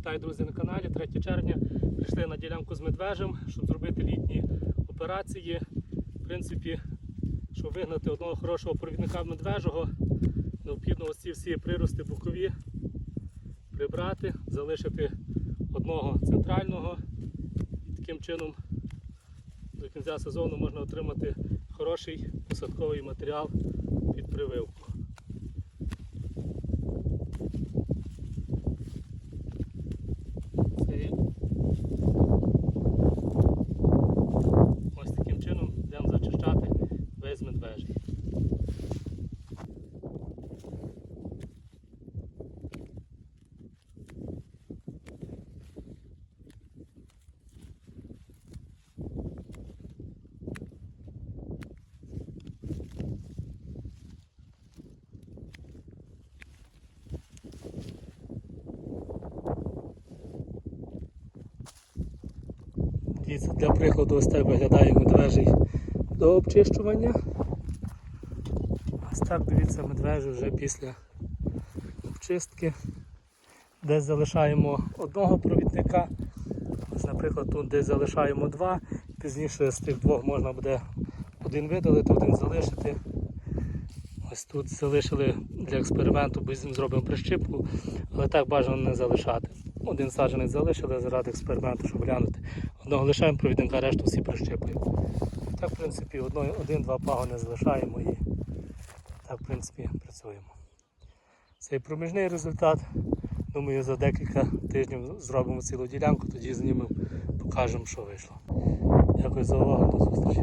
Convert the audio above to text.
Вітаю, друзі, на каналі 3 червня. Прийшли на ділянку з медвежем, щоб зробити літні операції. В принципі, щоб вигнати одного хорошого провідника медвежого, необхідно ось ці всі прирости бокові прибрати, залишити одного центрального. І таким чином до кінця сезону можна отримати хороший посадковий матеріал під прививку. Це є ось таким чином будемо зачищати весь медвежий. Дивіться, для прикладу ось так виглядає медвежий до обчищування. Ось так дивіться медвежі вже після обчистки. Десь залишаємо одного провідника. Ось, наприклад, тут десь залишаємо два. Пізніше з тих двох можна буде один видалити, один залишити. Ось тут залишили для експерименту, бо зробимо прищипку, але так бажано не залишати. Один саджанець залишили заради експерименту, щоб глянути. Одного лишаємо провідника, решту всі прищипуємо. Так, в принципі, один-два пагони залишаємо і так, в принципі, працюємо. Цей проміжний результат. Думаю, за декілька тижнів зробимо цілу ділянку, тоді знімемо, покажемо, що вийшло. Дякую за увагу, до зустрічі.